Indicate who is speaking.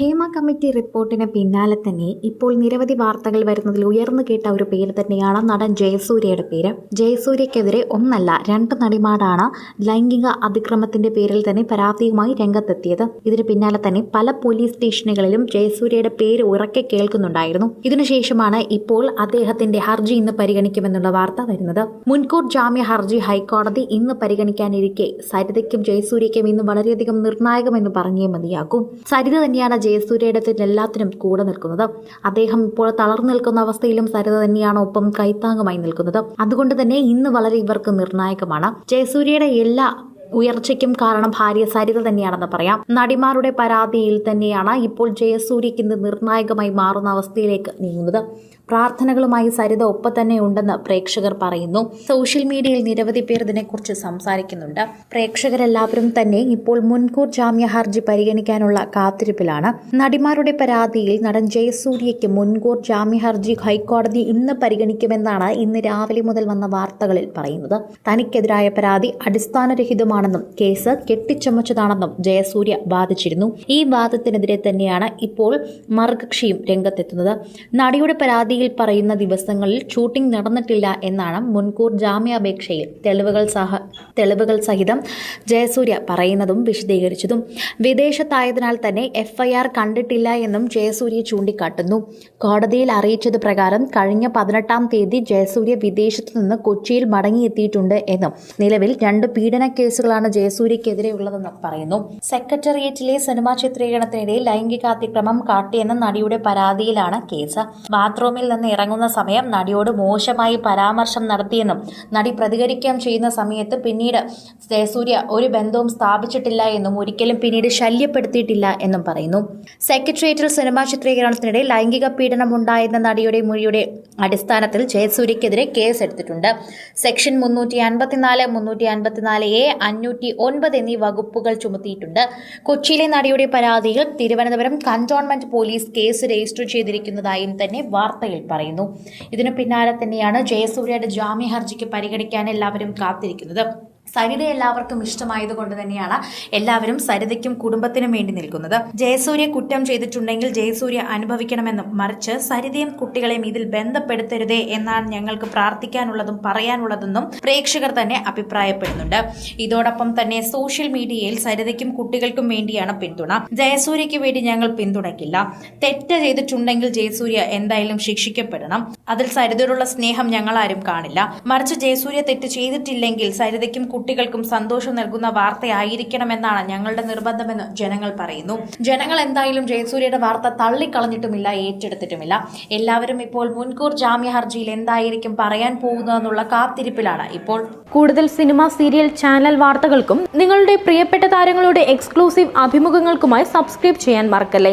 Speaker 1: Hema committee റിപ്പോർട്ടിന് പിന്നാലെ തന്നെ ഇപ്പോൾ നിരവധി വാർത്തകൾ വരുന്നതിൽ ഉയർന്നു കേട്ട ഒരു പേര് തന്നെയാണ് നടൻ ജയസൂര്യയുടെ പേര്. ജയസൂര്യക്കെതിരെ ഒന്നല്ല രണ്ട് നടിമാരാണ് ലൈംഗിക അതിക്രമത്തിന്റെ പേരിൽ തന്നെ പരാതിയുമായി രംഗത്തെത്തിയത്. ഇതിന് പിന്നാലെ തന്നെ പല പോലീസ് സ്റ്റേഷനുകളിലും ജയസൂര്യയുടെ പേര് ഉറക്കെ കേൾക്കുന്നുണ്ടായിരുന്നു. ഇതിനുശേഷമാണ് ഇപ്പോൾ അദ്ദേഹത്തിന്റെ ഹർജി ഇന്ന് പരിഗണിക്കുമെന്നുള്ള വാർത്ത വരുന്നത്. മുൻകൂർ ജാമ്യ ഹർജി ഹൈക്കോടതി ഇന്ന് പരിഗണിക്കാനിരിക്കെ സരിതയ്ക്കും ജയസൂര്യയ്ക്കും ഇന്ന് വളരെയധികം നിർണായകമെന്ന് പറഞ്ഞേ മതിയാകും. സരിത തന്നെയാണ് ജയസൂര്യയുടെ എല്ലാത്തിനും കൂടെ നിൽക്കുന്നത്. അദ്ദേഹം ഇപ്പോൾ തളർന്നു നിൽക്കുന്ന അവസ്ഥയിലും സരിത തന്നെയാണ് ഒപ്പം കൈത്താങ്ങുമായി നിൽക്കുന്നത്. അതുകൊണ്ട് തന്നെ ഇന്ന് വളരെ ഇവർക്ക് നിർണായകമാണ്. ജയസൂര്യയുടെ എല്ലാ ഉയർച്ചയ്ക്കും കാരണം ഭാര്യ സരിത തന്നെയാണെന്ന് പറയാം. നടിമാരുടെ പരാതിയിൽ തന്നെയാണ് ഇപ്പോൾ ജയസൂര്യക്ക് ഇന്ന് നിർണായകമായി മാറുന്ന അവസ്ഥയിലേക്ക് നീങ്ങുന്നത്. പ്രാർത്ഥനകളുമായി സരിത ഒപ്പം തന്നെ ഉണ്ടെന്ന് പ്രേക്ഷകർ പറയുന്നു. സോഷ്യൽ മീഡിയയിൽ നിരവധി പേർ ഇതിനെക്കുറിച്ച് സംസാരിക്കുന്നുണ്ട്. പ്രേക്ഷകരെല്ലാവരും തന്നെ ഇപ്പോൾ മുൻകൂർ ജാമ്യ ഹർജി പരിഗണിക്കാനുള്ള കാത്തിരിപ്പിലാണ്. നടിമാരുടെ പരാതിയിൽ നടൻ ജയസൂര്യയ്ക്ക് മുൻകൂർ ജാമ്യ ഹർജി ഹൈക്കോടതി ഇന്ന് പരിഗണിക്കുമെന്നാണ് ഇന്ന് രാവിലെ മുതൽ വന്ന വാർത്തകളിൽ പറയുന്നത്. തനിക്കെതിരായ പരാതി അടിസ്ഥാനരഹിതമാണെന്നും കേസ് കെട്ടിച്ചമച്ചതാണെന്നും ജയസൂര്യ വാദിച്ചിരുന്നു. ഈ വാദത്തിനെതിരെ തന്നെയാണ് ഇപ്പോൾ മറുകക്ഷിയും രംഗത്തെത്തുന്നത്. നടിയുടെ പരാതിയിൽ പറയുന്ന ദിവസങ്ങളിൽ ഷൂട്ടിംഗ് നടന്നിട്ടില്ല എന്നാണ് മുൻകൂർ ജാമ്യാപേക്ഷയിൽ തെളിവുകൾ സഹ തെളിവുകൾ സഹിതം ജയസൂര്യ പറയുന്നതും വിശദീകരിച്ചതും. വിദേശത്തായതിനാൽ തന്നെ എഫ്ഐആർ കണ്ടിട്ടില്ല എന്നും ജയസൂര്യ ചൂണ്ടിക്കാട്ടുന്നു. കോടതിയിൽ അറിയിച്ചത് പ്രകാരം കഴിഞ്ഞ പതിനെട്ടാം തീയതി ജയസൂര്യ വിദേശത്തു നിന്ന് കൊച്ചിയിൽ മടങ്ങിയെത്തിയിട്ടുണ്ട് എന്നും നിലവിൽ രണ്ട് പീഡന കേസുകളാണ് ജയസൂര്യക്കെതിരെ ഉള്ളതെന്നും പറയുന്നു. സെക്രട്ടേറിയറ്റിലെ സിനിമാ ചിത്രീകരണത്തിനിടെ ലൈംഗികാതിക്രമം കാട്ടിയെന്ന നടിയുടെ പരാതിയിലാണ് കേസ്. ബാത്റൂമിൽ നിന്ന് ഇറങ്ങുന്ന സമയം നടിയോട് മോശമായി പരാമർശം നടത്തിയെന്നും നടി പ്രതികരിക്കുകയും ചെയ്യുന്ന സമയത്ത് പിന്നീട് ജയസൂര്യ ഒരു ബന്ധവും സ്ഥാപിച്ചിട്ടില്ല എന്നും ഒരിക്കലും പിന്നീട് ശല്യപ്പെടുത്തിയിട്ടില്ല എന്നും പറയുന്നു. സെക്രട്ടേറിയറ്റിൽ സിനിമാ ചിത്രീകരണത്തിനിടെ ലൈംഗിക പീഡനം ഉണ്ടായെന്ന നടിയുടെ മൊഴിയുടെ അടിസ്ഥാനത്തിൽ ജയസൂര്യക്കെതിരെ കേസ് എടുത്തിട്ടുണ്ട് സെക്ഷൻ മുന്നൂറ്റി അൻപത്തിനാല് മുന്നൂറ്റി അൻപത്തിനാല് എ അഞ്ഞൂറ്റി ഒൻപത് എന്നീ വകുപ്പുകൾ ചുമത്തിയിട്ടുണ്ട്. കൊച്ചിയിലെ നടിയുടെ പരാതിയിൽ Thiruvananthapuram cantonment police case register ചെയ്തിരിക്കുന്നതായും തന്നെ വാർത്തയിൽ പറയുന്നു. ഇതിനു പിന്നാലെ തന്നെയാണ് ജയസൂര്യയുടെ ജാമ്യ ഹർജിക്ക് പരിഗണിക്കാൻ എല്ലാവരും കാത്തിരിക്കുന്നത്. സരിത എല്ലാവർക്കും ഇഷ്ടമായതുകൊണ്ട് തന്നെയാണ് എല്ലാവരും സരിതയ്ക്കും കുടുംബത്തിനും വേണ്ടി നിൽക്കുന്നത്. ജയസൂര്യ കുറ്റം ചെയ്തിട്ടുണ്ടെങ്കിൽ ജയസൂര്യ അനുഭവിക്കണമെന്നും മറിച്ച് സരിതയും കുട്ടികളെയും ഇതിൽ ബന്ധപ്പെടുത്തരുതേ എന്നാണ് ഞങ്ങൾക്ക് പ്രാർത്ഥിക്കാനുള്ളതും പറയാനുള്ളതെന്നും പ്രേക്ഷകർ തന്നെ അഭിപ്രായപ്പെടുന്നുണ്ട്. ഇതോടൊപ്പം തന്നെ സോഷ്യൽ മീഡിയയിൽ സരിതയ്ക്കും കുട്ടികൾക്കും വേണ്ടിയാണ് പിന്തുണ. ജയസൂര്യയ്ക്ക് വേണ്ടി ഞങ്ങൾ പിന്തുണയ്ക്കില്ല. തെറ്റ് ചെയ്തിട്ടുണ്ടെങ്കിൽ ജയസൂര്യ എന്തായാലും ശിക്ഷിക്കപ്പെടണം. അതിൽ സരിതയോടുള്ള സ്നേഹം ഞങ്ങൾ ആരും കാണില്ല. മറിച്ച് ജയസൂര്യ തെറ്റ് ചെയ്തിട്ടില്ലെങ്കിൽ സരിതയ്ക്കും കുട്ടികൾക്കും സന്തോഷം നൽകുന്ന വാർത്തയായിരിക്കണമെന്നാണ് ഞങ്ങളുടെ നിർബന്ധമെന്ന് ജനങ്ങൾ പറയുന്നു. ജനങ്ങൾ എന്തായാലും ജയസൂര്യയുടെ വാർത്ത തള്ളിക്കളഞ്ഞിട്ടുമില്ല ഏറ്റെടുത്തിട്ടുമില്ല. എല്ലാവരും ഇപ്പോൾ മുൻകൂർ ജാമ്യ ഹർജിയിൽ എന്തായിരിക്കും പറയാൻ പോകുന്നതെന്നുള്ള കാത്തിരിപ്പിലാണ് ഇപ്പോൾ.
Speaker 2: കൂടുതൽ സിനിമ സീരിയൽ ചാനൽ വാർത്തകൾക്കും നിങ്ങളുടെ പ്രിയപ്പെട്ട താരങ്ങളുടെ എക്സ്ക്ലൂസീവ് അഭിമുഖങ്ങൾക്കുമായി സബ്സ്ക്രൈബ് ചെയ്യാൻ മറക്കല്ലേ?